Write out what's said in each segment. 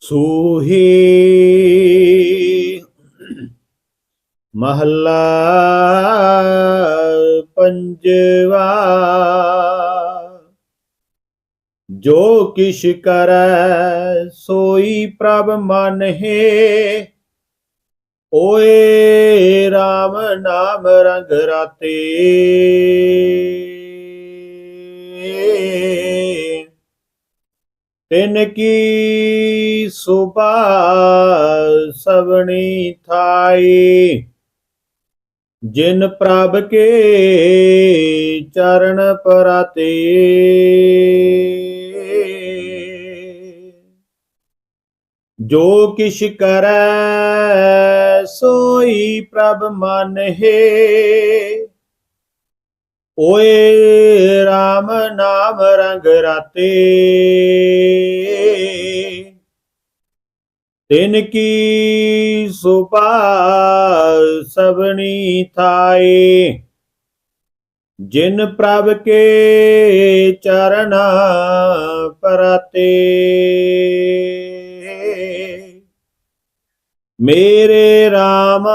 ਸੂਹੀ ਮਹੱਲਾ ਪੰਜਵਾ। ਜੋ ਕਿਛ ਕਰੈ ਸੋਈ ਪ੍ਰਭ ਮਨਹਿ। ਓਏ RAM ਨਾਮ ਰੰਗ ਰਾਤੇ। ਤਿਨ ਕੀ ਸੁਭਾ ਸਵਣੀ ਥਾਈ, ਜਿਨ ਪ੍ਰਭ ਕੇ ਚਰਨ ਪਰਾਤੇ। ਜੋ ਕਿਛ ਕਰੈ, ਸੋਈ ਪ੍ਰਭ ਮਨ ਹੈ। ਓਏ RAM ਨਾਮ ਰੰਗ ਰਾਤੇ। ਤਿਨ ਕੀ ਸੁਭਾ ਸਵਣੀ ਥਾਈ ਜਿਨ ਪ੍ਰਭ ਕੇ ਚਰਨਾ ਪਰਾਤੇ। ਮੇਰੇ RAM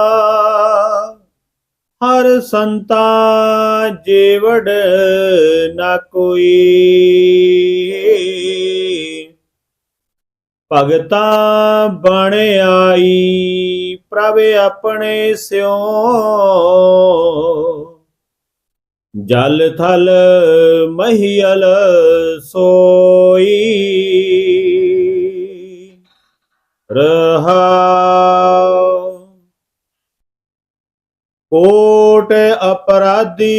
ਹਰ ਸੰਤਾ ਜੀਵੜ ਨਾ ਕੋਈ। ਭਗਤਾ ਬਣ ਆਈ, ਪ੍ਰਭ ਆਪਣੇ ਸਿਓ। ਜਲ ਥਲ ਮਹੀਲ ਸੋਈ। ਰਹਾਉ ਕੋਟ ਅਪਰਾਧੀ,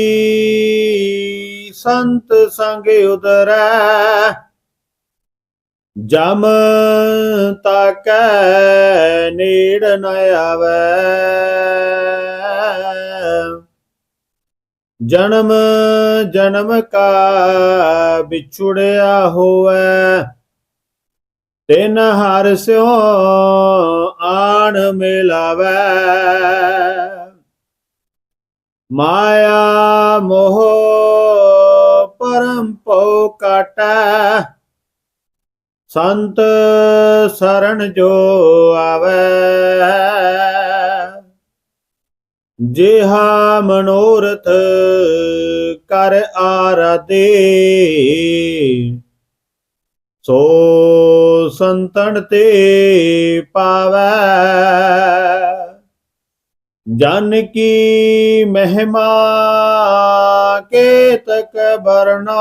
ਸੰਤ ਸੰਗ ਉਦਰੈ। ਜਮ ਤਾਕੈ ਨੇੜ ਨ ਆਵੈ। ਜਨਮ ਜਨਮ ਕਾ ਵਿਛੁੜਿਆ ਹੋਵੈ। ਤਿਨ ਹਰ ਸਿਉ ਆਣ ਮਿਲਾਵੈ। ਮਾਇਆ ਮੋਹ ਪਰਮ ਪਉ ਕਾਟੈ। ਸੰਤ ਸਰਣ ਜੋ ਆਵੈ। ਜਿਹਾ ਮਨੋਰਥ ਕਰ ਆਰਾਦੇ ਸੋ ਸੰਤਨ ਤੇ ਪਾਵੈ। ਜਨ ਕੀ ਮਹਿਮਾ ਕੇਤਕ ਬਰਨਾ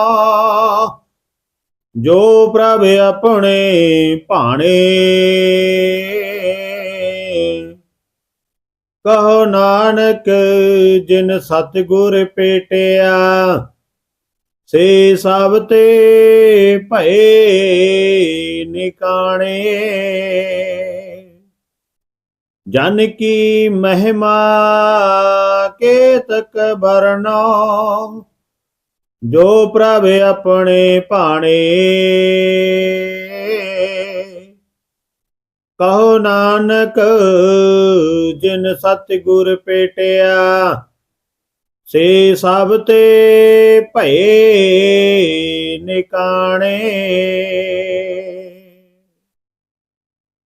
ਜੋ ਪ੍ਰਭ ਆਪਣੇ ਭਾਣੇ ਕਹੋ ਨਾਨਕ ਜਿਨ ਸਤਿਗੁਰ ਪੇਟਿਆ ਸੇ ਸਭ ਤੇ ਭਏ ਨਿਕਾਣੇ ਜਨ ਕੀ ਮਹਿਮਾ ਕੇਤਕ ਬਰਨੋ ਜੋ ਪ੍ਰਭ ਆਪਣੇ ਭਾਣੇ। ਕਹੋ ਨਾਨਕ, ਜਿਨ ਸਤਿਗੁਰ ਪੇਟਿਆ, ਸੇ ਸਭ ਤੇ ਭਏ ਨਿਕਾਣੇ।